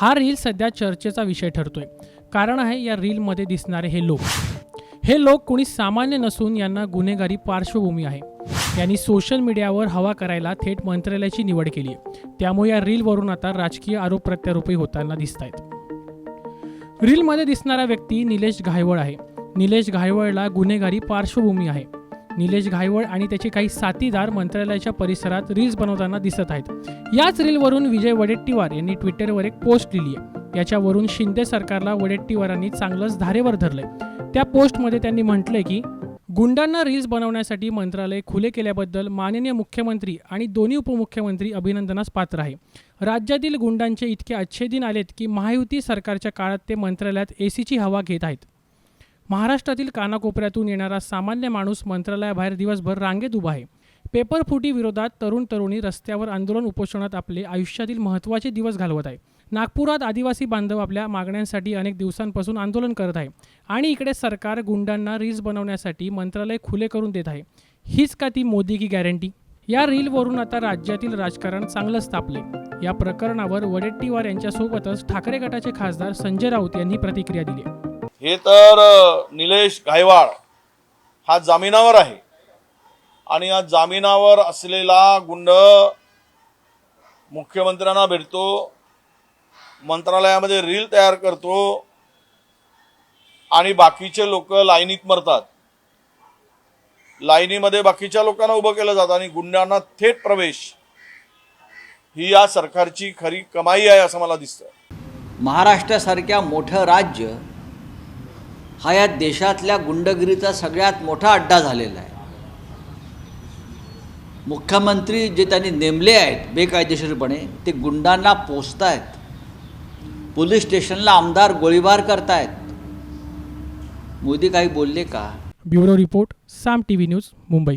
हा रील सध्या चर्चेचा विषय ठरतोय. कारण आहे या रीलमध्ये दिसणारे हे लोक. हे लोक कोणी सामान्य नसून यांना गुन्हेगारी पार्श्वभूमी आहे. यांनी सोशल मीडियावर हवा करायला थेट मंत्रालयाची निवड केली आहे. त्यामुळे या रीलवरून आता राजकीय आरोप प्रत्यारोपही होताना दिसत आहेत रीलमध्ये दिसणारा व्यक्ती निलेश घायवळ आहे. निलेश घायवळला गुन्हेगारी पार्श्वभूमी आहे. निलेश घायवळ आणि त्याचे काही साथीदार मंत्रालयाच्या परिसरात रील्स बनवताना दिसत आहेत. याच रीलवरून विजय वडेट्टीवार यांनी ट्विटरवर एक पोस्ट लिहिली आहे. याच्यावरून शिंदे सरकारला वडेट्टीवारांनी चांगलंच धारेवर धरलंय. त्या पोस्टमध्ये त्यांनी म्हटलंय की गुंडांना रील्स बनवण्यासाठी मंत्रालय खुले केल्याबद्दल माननीय मुख्यमंत्री आणि दोन्ही उपमुख्यमंत्री अभिनंदनास पात्र आहे. राज्यातील गुंडांचे इतके अच्छे दिन आलेत की महायुती सरकारच्या काळात ते मंत्रालयात एसीची हवा घेत आहेत. महाराष्ट्रातील कानाकोपऱ्यातून येणारा सामान्य माणूस मंत्रालयाबाहेर दिवसभर रांगेत उभा आहे. पेपर फुटी विरोधात तरुण तरुणी रस्त्यावर आंदोलन उपोषणात आपले आयुष्यातील महत्त्वाचे दिवस घालवत आहे. नागपुरात आदिवासी बांधव आपल्या मागण्यांसाठी अनेक दिवसांपासून आंदोलन करत आहे आणि इकडे सरकार गुंडांना रील्स बनवण्यासाठी मंत्रालय खुले करून देत आहे. हीच का ती मोदी की गॅरंटी? या रीलवरून आता राज्यातील राजकारण चांगलंच तापले. या प्रकरणावर वडेट्टीवार यांच्यासोबतच ठाकरे गटाचे खासदार संजय राऊत यांनी प्रतिक्रिया दिली आहे. हे तर निलेश गायवाळ हा जामिनावर आहे. आणि या जामिनावर असलेला गुंड मुख्यमंत्र्यांना भेटतो मंत्रालयामध्ये रील तयार करतो आणि बाकीचे लोक लाईनीत मरतात. लाईनीमध्ये बाकीच्या लोकांना उभं केलं जातं आणि गुंडांना थेट प्रवेश ही या सरकारची खरी कमाई आहे असं मला दिसतं. महाराष्ट्रासारख्या मोठं राज्य हा या देशातल्या गुंडगिरीचा सगळ्यात मोठा अड्डा झालेला आहे. मुख्यमंत्री जे त्यांनी नेमले आहेत बेकायदेशीरपणे ते गुंडांना पोचतायत पोलीस स्टेशनला आमदार गोळीबार करतायत. मोदी काही बोलले का? Bureau report Saam TV news Mumbai.